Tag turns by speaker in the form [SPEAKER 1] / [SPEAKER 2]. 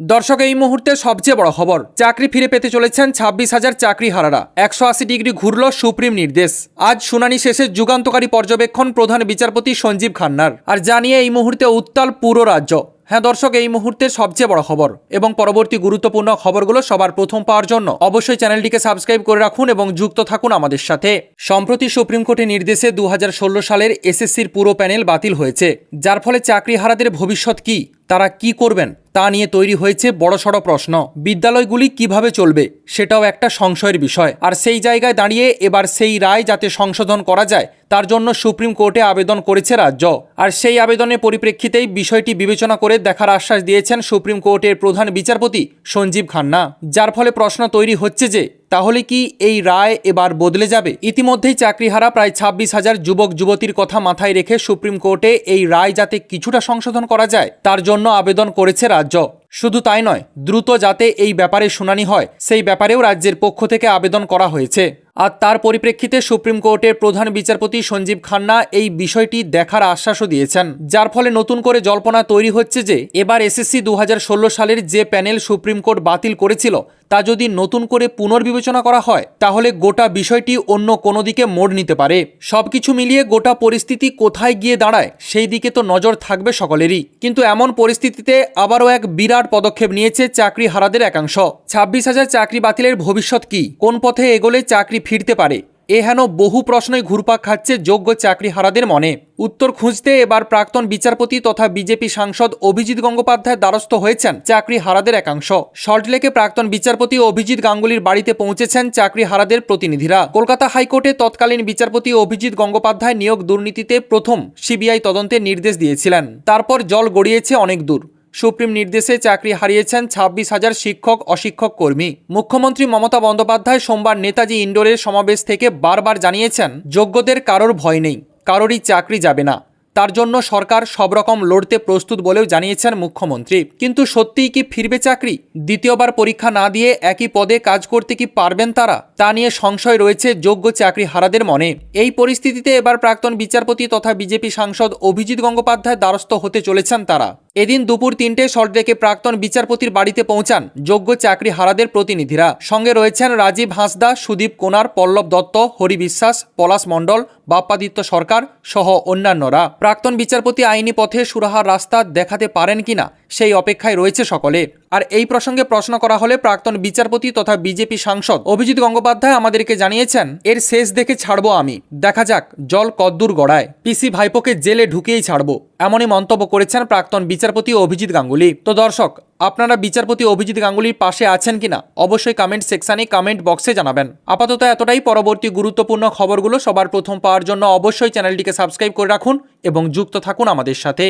[SPEAKER 1] দর্শক, এই মুহূর্তে সবচেয়ে বড় খবর, চাকরি ফিরে পেতে চলেছেন ছাব্বিশ হাজার চাকরি হারারা একশো আশি ডিগ্রি ঘুরল সুপ্রিম নির্দেশ। আজ শুনানি শেষে যুগান্তকারী পর্যবেক্ষণ প্রধান বিচারপতি সঞ্জীব খান্নার। আর জানিয়ে এই মুহূর্তে উত্তাল পুরো রাজ্য। হ্যাঁ দর্শক, এই মুহূর্তে সবচেয়ে বড় খবর এবং পরবর্তী গুরুত্বপূর্ণ খবরগুলো সবার প্রথম পাওয়ার জন্য অবশ্যই চ্যানেলটিকে সাবস্ক্রাইব করে রাখুন এবং যুক্ত থাকুন আমাদের সাথে। সম্প্রতি সুপ্রিম কোর্টের নির্দেশে দু হাজার ষোলো সালের এসএসসির পুরো প্যানেল বাতিল হয়েছে। যার ফলে চাকরিহারাদের ভবিষ্যৎ কি? তারা কি করবেন তা নিয়ে তৈরি হয়েছে বড়সড় প্রশ্ন। বিদ্যালয়গুলি কীভাবে চলবে সেটাও একটা সংশয়ের বিষয়। আর সেই জায়গায় দাঁড়িয়ে এবার সেই রায় যাতে সংশোধন করা যায়, তার জন্য সুপ্রিম কোর্টে আবেদন করেছে রাজ্য। আর সেই আবেদনের পরিপ্রেক্ষিতেই বিষয়টি বিবেচনা করে দেখার আশ্বাস দিয়েছেন সুপ্রিম কোর্টের প্রধান বিচারপতি সঞ্জীব খান্না। যার ফলে প্রশ্ন তৈরি হচ্ছে যে তাহলে কি এই রায় এবার বদলে যাবে? ইতিমধ্যেই চাকরিহারা প্রায় ছাব্বিশ হাজার যুবক, যুবতীর কথা মাথায় রেখে সুপ্রিম কোর্টে এই রায় যাতে কিছুটা সংশোধন করা যায়, তার জন্য আবেদন করেছে রাজ্য। শুধু তাই নয়, দ্রুত যাতে এই ব্যাপারে শুনানি হয়, সেই ব্যাপারেও রাজ্যের পক্ষ থেকে আবেদন করা হয়েছে। আর তার পরিপ্রেক্ষিতে সুপ্রিম কোর্টের প্রধান বিচারপতি সঞ্জীব খান্না এই বিষয়টি দেখার আশ্বাসও দিয়েছেন। যার ফলে নতুন করে জল্পনা তৈরি হচ্ছে যে, এবার এসএসসি দু হাজার ষোলো সালের যে প্যানেল সুপ্রিম কোর্ট বাতিল করেছিল, তা যদি নতুন করে পুনর্বিবেচনা করা হয়, তাহলে গোটা বিষয়টি অন্য কোনো দিকে মোড় নিতে পারে। সবকিছু মিলিয়ে গোটা পরিস্থিতি কোথায় গিয়ে দাঁড়ায়, সেই দিকে তো নজর থাকবে সকলেরই। কিন্তু এমন পরিস্থিতিতে আবারও এক বিরাট পদক্ষেপ নিয়েছে চাকরি হারাদের একাংশ। ছাব্বিশ হাজার চাকরি বাতিলের ভবিষ্যৎ কি? কোন পথে এগোলে চাকরি ফিরতে পারে? এ হেন বহু প্রশ্নই ঘুরপাক খাচ্ছে যোগ্য চাকরি হারাদের মনে। উত্তর খুঁজতে এবার প্রাক্তন বিচারপতি তথা বিজেপি সাংসদ অভিজিৎ গঙ্গোপাধ্যায় দ্বারস্থ হয়েছেন চাকরি হারাদের একাংশ। সল্টলেকে প্রাক্তন বিচারপতি অভিজিৎ গাঙ্গুলির বাড়িতে পৌঁছেছেন চাকরি হারাদের প্রতিনিধিরা। কলকাতা হাইকোর্টে তৎকালীন বিচারপতি অভিজিৎ গঙ্গোপাধ্যায় নিয়োগ দুর্নীতিতে প্রথম সিবিআই তদন্তের নির্দেশ দিয়েছিলেন। তারপর জল গড়িয়েছে অনেক দূর। সুপ্রিম নির্দেশে চাকরি হারিয়েছেন ছাব্বিশ হাজার শিক্ষক, অশিক্ষক কর্মী। মুখ্যমন্ত্রী মমতা বন্দ্যোপাধ্যায় সোমবার নেতাজি ইন্ডোরের সমাবেশ থেকে বারবার জানিয়েছেন, যোগ্যদের কারোর ভয় নেই, কারোরই চাকরি যাবে না। তার জন্য সরকার সব রকম লড়তে প্রস্তুত বলেও জানিয়েছেন মুখ্যমন্ত্রী। কিন্তু সত্যিই কি ফিরবে চাকরি? দ্বিতীয়বার পরীক্ষা না দিয়ে একই পদে কাজ করতে কি পারবেন তারা? তা নিয়ে সংশয় রয়েছে যোগ্য চাকরি হারাদের মনে। এই পরিস্থিতিতে এবার প্রাক্তন বিচারপতি তথা বিজেপি সাংসদ অভিজিৎ গঙ্গোপাধ্যায় দ্বারস্থ হতে চলেছেন তারা। এদিন দুপুর তিনটে সল্টলেকে প্রাক্তন বিচারপতির বাড়িতে পৌঁছান যোগ্য চাকরি হারাদের প্রতিনিধিরা। সঙ্গে রয়েছেন রাজীব হাঁসদা, সুদীপ কোনার, পল্লব দত্ত, হরি বিশ্বাস, পলাশ মণ্ডল, বাপ্পাদিত্য সরকার সহ অন্যান্যরা। প্রাক্তন বিচারপতি আইনি পথে সুরাহার রাস্তা দেখাতে পারেন কিনা সেই অপেক্ষায় রয়েছে সকলে। আর এই প্রসঙ্গে প্রশ্ন করা হলে প্রাক্তন বিচারপতি তথা বিজেপি সাংসদ অভিজিৎ গঙ্গোপাধ্যায় আমাদেরকে জানিয়েছেন, এর শেষ দেখে ছাড়বো আমি। দেখা যাক, জল কদ্দূর গড়ায়। পিসি ভাইপোকে জেলে ঢুকিয়েই ছাড়বো। এমনই মন্তব্য করেছেন প্রাক্তন বিচারপতি অভিজিৎ গাঙ্গুলি। তো দর্শক, আপনারা বিচারপতি অভিজিৎ গাঙ্গুলির পাশে আছেন কিনা, অবশ্যই কমেন্ট সেকশানে কমেন্ট বক্সে জানাবেন। আপাতত এতটাই। পরবর্তী গুরুত্বপূর্ণ খবরগুলো সবার প্রথম পাওয়ার জন্য অবশ্যই চ্যানেলটিকে সাবস্ক্রাইব করে রাখুন এবং যুক্ত থাকুন আমাদের সাথে।